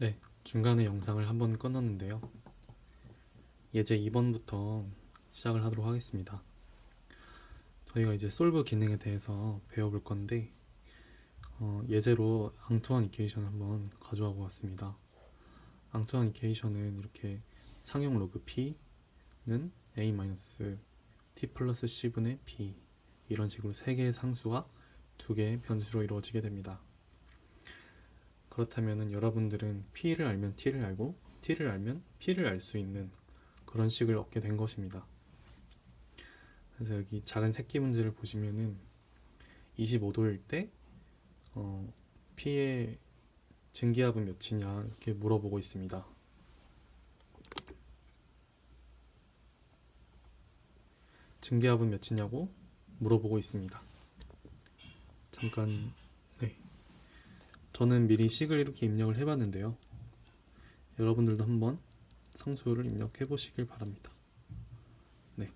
네, 중간에 영상을 한번 끊었는데요. 예제 2번부터 시작을 하도록 하겠습니다. 저희가 이제 솔브 기능에 대해서 배워볼 건데 어, 예제로 앙투안 이케이션을 한번 가져와 보았습니다. 앙투안 이케이션은 이렇게 상용 로그 p는 a-t 플러스 c분의 b 이런 식으로 세 개의 상수와 두 개의 변수로 이루어지게 됩니다. 그렇다면 여러분들은 p를 알면 t를 알고 t를 알면 p를 알 수 있는 그런 식을 얻게 된 것입니다. 그래서 여기 작은 새끼 문제를 보시면은 25도일 때 어, p의 증기압은 몇이냐 이렇게 물어보고 있습니다. 증기압은 몇이냐고 물어보고 있습니다. 잠깐 네. 저는 미리 식을 이렇게 입력을 해봤는데요. 여러분들도 한번 상수를 입력해 보시길 바랍니다. 네.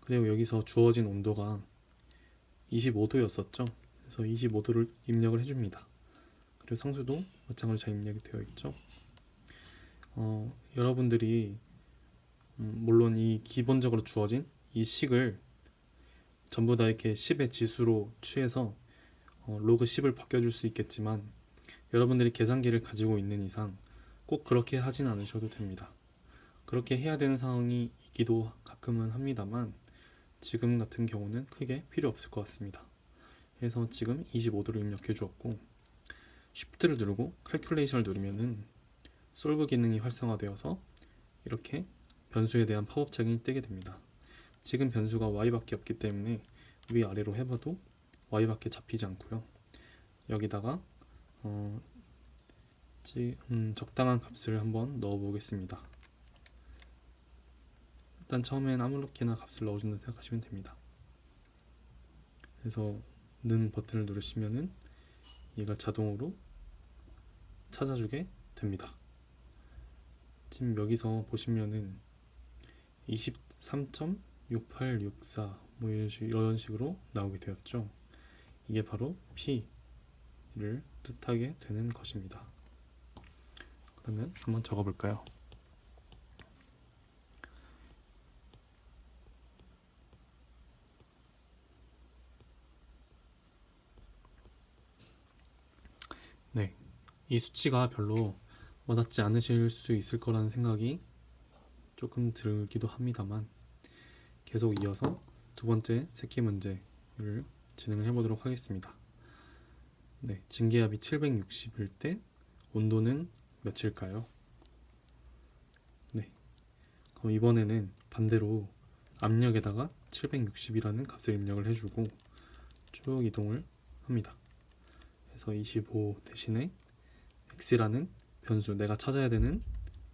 그리고 여기서 주어진 온도가 25도였었죠. 그래서 25도를 입력을 해줍니다. 그리고 상수도 마찬가지로 잘 입력이 되어 있죠. 어, 여러분들이 음, 물론 이 기본적으로 주어진 이 식을 전부 다 이렇게 10의 지수로 취해서 어, 로그 10을 바뀌어줄 수 있겠지만 여러분들이 계산기를 가지고 있는 이상 꼭 그렇게 하진 않으셔도 됩니다. 그렇게 해야 되는 상황이 있기도 가끔은 합니다만 지금 같은 경우는 크게 필요 없을 것 같습니다. 그래서 지금 25도를 입력해 주었고 Shift를 누르고 칼큘레이션을 누르면은 솔브 기능이 활성화되어서 이렇게 변수에 대한 팝업 창이 뜨게 됩니다. 지금 변수가 y밖에 없기 때문에 위아래로 해봐도 y밖에 잡히지 않고요. 여기다가 어, 지, 음, 적당한 값을 한번 넣어 보겠습니다. 일단 처음엔 아무렇게나 값을 넣어준다 생각하시면 됩니다. 그래서 는 버튼을 누르시면은 얘가 자동으로 찾아주게 됩니다. 지금 여기서 보시면은 23.6864 뭐 이런 식으로 나오게 되었죠. 이게 바로 P 를 뜻하게 되는 것입니다. 그러면 한번 적어볼까요? 네, 이 수치가 별로 와닿지 않으실 수 있을 거라는 생각이 조금 들기도 합니다만 계속 이어서 두 번째 새끼 문제를 진행을 해보도록 하겠습니다. 네, 증기압이 760일 때 온도는 몇일까요? 네, 그럼 이번에는 반대로 압력에다가 760이라는 값을 입력을 해주고 쭉 이동을 합니다. 그래서 25 대신에 x라는 변수 내가 찾아야 되는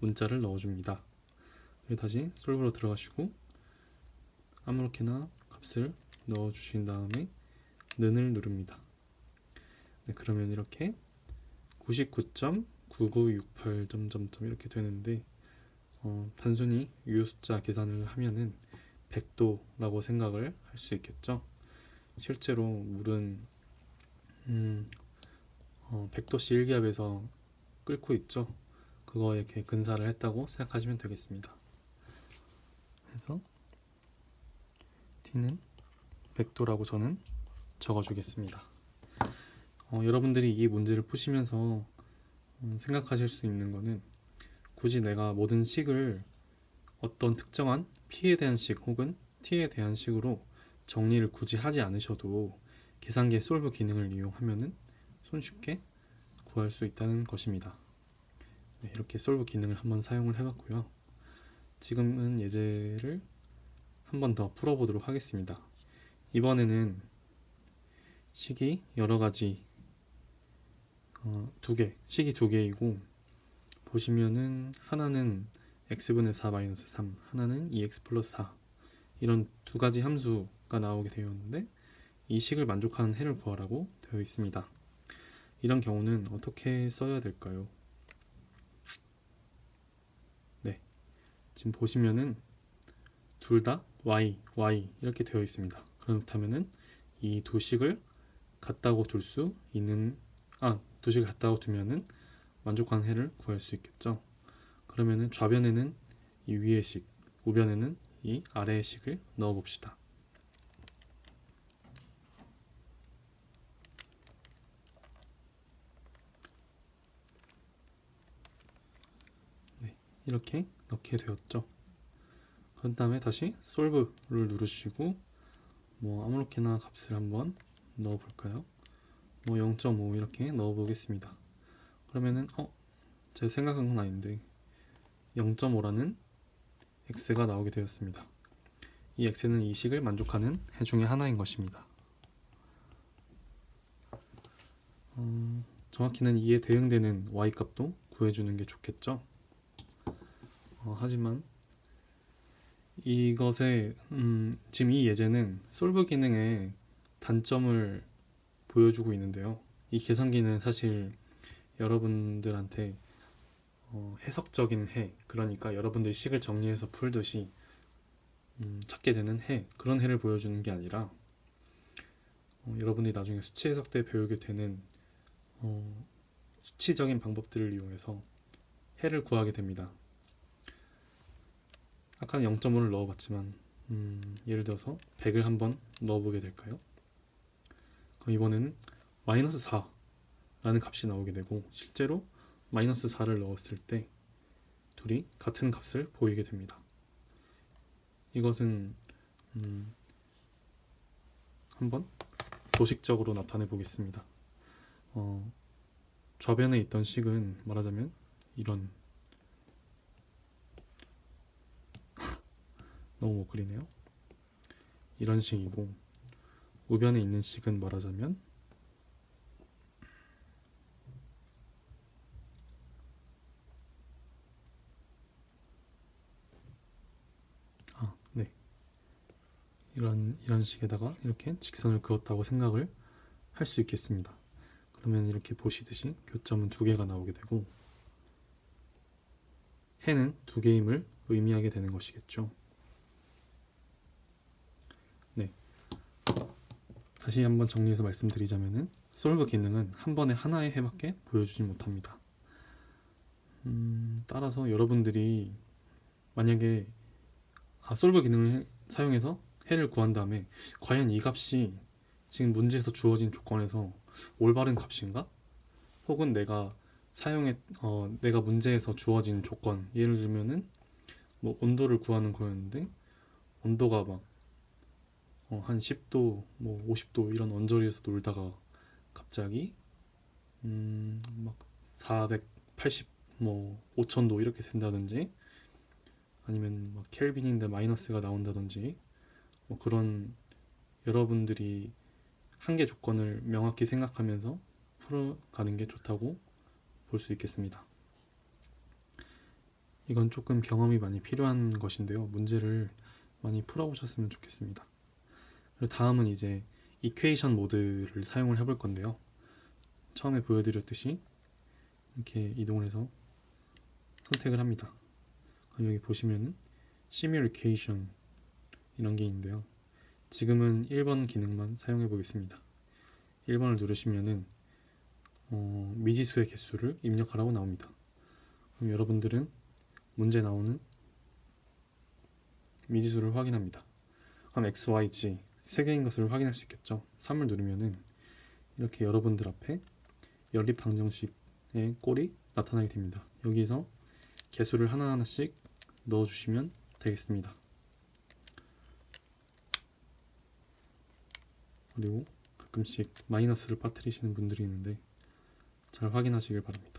문자를 넣어줍니다. 그리고 다시 솔브로 들어가시고 아무렇게나 값을 넣어주신 다음에 는을 누릅니다. 네, 그러면 이렇게 99.9968 점점점 이렇게 되는데 어, 단순히 유 숫자 계산을 하면은 100도라고 생각을 할 수 있겠죠. 실제로 물은 음, 어, 100도씨 1기압에서 끓고 있죠. 그거에 이렇게 근사를 했다고 생각하시면 되겠습니다. 그래서 t는 100도라고 저는 적어주겠습니다. 어, 여러분들이 이 문제를 푸시면서 음, 생각하실 수 있는 거는 굳이 내가 모든 식을 어떤 특정한 p에 대한 식 혹은 t에 대한 식으로 정리를 굳이 하지 않으셔도 계산기의 솔브 기능을 이용하면은 손쉽게 구할 수 있다는 것입니다. 네, 이렇게 솔브 기능을 한번 사용을 해봤고요. 지금은 예제를 한 번 더 풀어보도록 하겠습니다. 이번에는 식이 여러 가지 어, 두 개, 식이 두 개이고 보시면은 하나는 x분의 4 마이너스 3, 하나는 2x 플러스 4 이런 두 가지 함수가 나오게 되어 있는데 이 식을 만족하는 해를 구하라고 되어 있습니다. 이런 경우는 어떻게 써야 될까요? 네, 지금 보시면은 둘 다 y, y 이렇게 되어 있습니다. 그렇다면은 이 두 식을 같다고 둘 수 있는 아, 두 식을 같다고 두면은 만족하는 해를 구할 수 있겠죠. 그러면은 좌변에는 이 위의 식, 우변에는 이 아래의 식을 넣어 봅시다. 네, 이렇게 넣게 되었죠. 그 다음에 다시 솔브를 누르시고 뭐 아무렇게나 값을 한번 넣어 볼까요? 뭐 0.5 이렇게 넣어 보겠습니다. 그러면은 어 제가 생각한 건 아닌데 0.5라는 x가 나오게 되었습니다. 이 x는 이 식을 만족하는 해 중의 하나인 것입니다. 어, 정확히는 이에 대응되는 y 값도 구해주는 게 좋겠죠. 어, 하지만 이것의 음, 지금 이 예제는 솔브 기능의 단점을 보여주고 있는데요. 이 계산기는 사실 여러분들한테 어, 해석적인 해, 그러니까 여러분들이 식을 정리해서 풀듯이 음, 찾게 되는 해, 그런 해를 보여주는 게 아니라 어, 여러분들이 나중에 수치 해석 때 배우게 되는 어, 수치적인 방법들을 이용해서 해를 구하게 됩니다. 아까는 0.5를 넣어봤지만 음, 예를 들어서 100을 한번 넣어보게 될까요? 그럼 이번에는 마이너스 4라는 값이 나오게 되고 실제로 마이너스 4를 넣었을 때 둘이 같은 값을 보이게 됩니다. 이것은 음, 한번 도식적으로 나타내 보겠습니다. 어, 좌변에 있던 식은 말하자면 이런 너무 못 그리네요. 이런 식이고 우변에 있는 식은 말하자면 아, 네. 이런 이런 식에다가 이렇게 직선을 그었다고 생각을 할 수 있겠습니다. 그러면 이렇게 보시듯이 교점은 두 개가 나오게 되고 해는 두 개임을 의미하게 되는 것이겠죠. 네. 다시 한번 정리해서 말씀드리자면은 솔브 기능은 한 번에 하나의 해밖에 보여주지 못합니다. 음, 따라서 여러분들이 만약에 아, 솔브 기능을 해- 사용해서 해를 구한 다음에 과연 이 값이 지금 문제에서 주어진 조건에서 올바른 값인가? 혹은 내가 사용했 어 내가 문제에서 주어진 조건 예를 들면은 뭐 온도를 구하는 거였는데 온도가 막 어, 한 10도, 뭐 50도 이런 언저리에서 놀다가 갑자기 음, 막 480, 뭐 5000도 이렇게 된다든지 아니면 막 켈빈인데 마이너스가 나온다든지 뭐 그런 여러분들이 한계 조건을 명확히 생각하면서 풀어가는 게 좋다고 볼 수 있겠습니다. 이건 조금 경험이 많이 필요한 것인데요. 문제를 많이 풀어보셨으면 좋겠습니다. 그리고 다음은 이제 이퀘이션 모드를 사용을 해볼 건데요. 처음에 보여드렸듯이 이렇게 이동을 해서 선택을 합니다. 그럼 여기 보시면은 Equation 이런 게 있는데요. 지금은 1번 기능만 사용해 보겠습니다. 1번을 누르시면은 어, 미지수의 개수를 입력하라고 나옵니다. 그럼 여러분들은 문제 나오는 미지수를 확인합니다. 그럼 x, y, g 세 개인 것을 확인할 수 있겠죠. 3을 누르면은 이렇게 여러분들 앞에 연립 방정식의 꼴이 나타나게 됩니다. 여기서 개수를 하나하나씩 넣어주시면 되겠습니다. 그리고 가끔씩 마이너스를 빠뜨리시는 분들이 있는데 잘 확인하시길 바랍니다.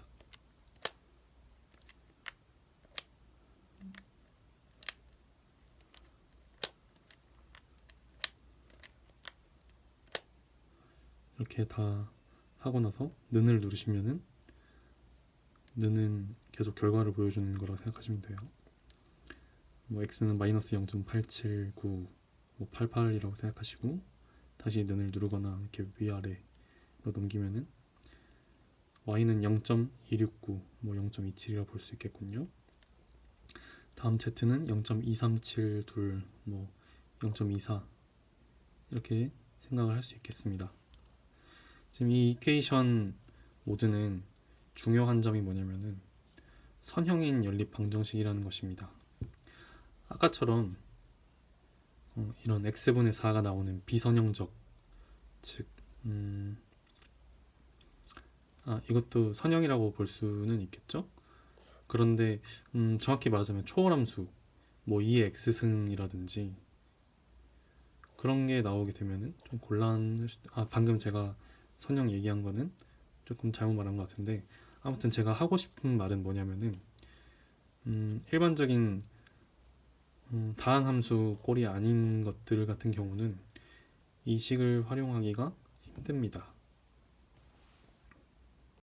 이렇게 다 하고 나서 는을 누르시면은 는은 계속 결과를 보여주는 거라 생각하시면 돼요. 뭐 x는 마이너스 0.879, 뭐 88이라고 생각하시고 다시 는을 누르거나 이렇게 위아래로 넘기면은 y는 0.269, 뭐 0.27이라고 볼 수 있겠군요. 다음 z는 0.2372, 뭐0.24 이렇게 생각을 할 수 있겠습니다. 지금 이 이퀘이션 모드는 중요한 점이 뭐냐면은 선형인 연립 방정식이라는 것입니다. 아까처럼 어, 이런 x분의 4가 나오는 비선형적 즉 음, 아, 이것도 선형이라고 볼 수는 있겠죠? 그런데 음, 정확히 말하자면 초월함수 뭐 2의 x승이라든지 그런 게 나오게 되면은 좀 곤란할 수... 아 방금 제가 선형 얘기한 거는 조금 잘못 말한 것 같은데 아무튼 제가 하고 싶은 말은 뭐냐면은 음, 일반적인 음, 다항 함수 꼴이 아닌 것들 같은 경우는 이 식을 활용하기가 힘듭니다.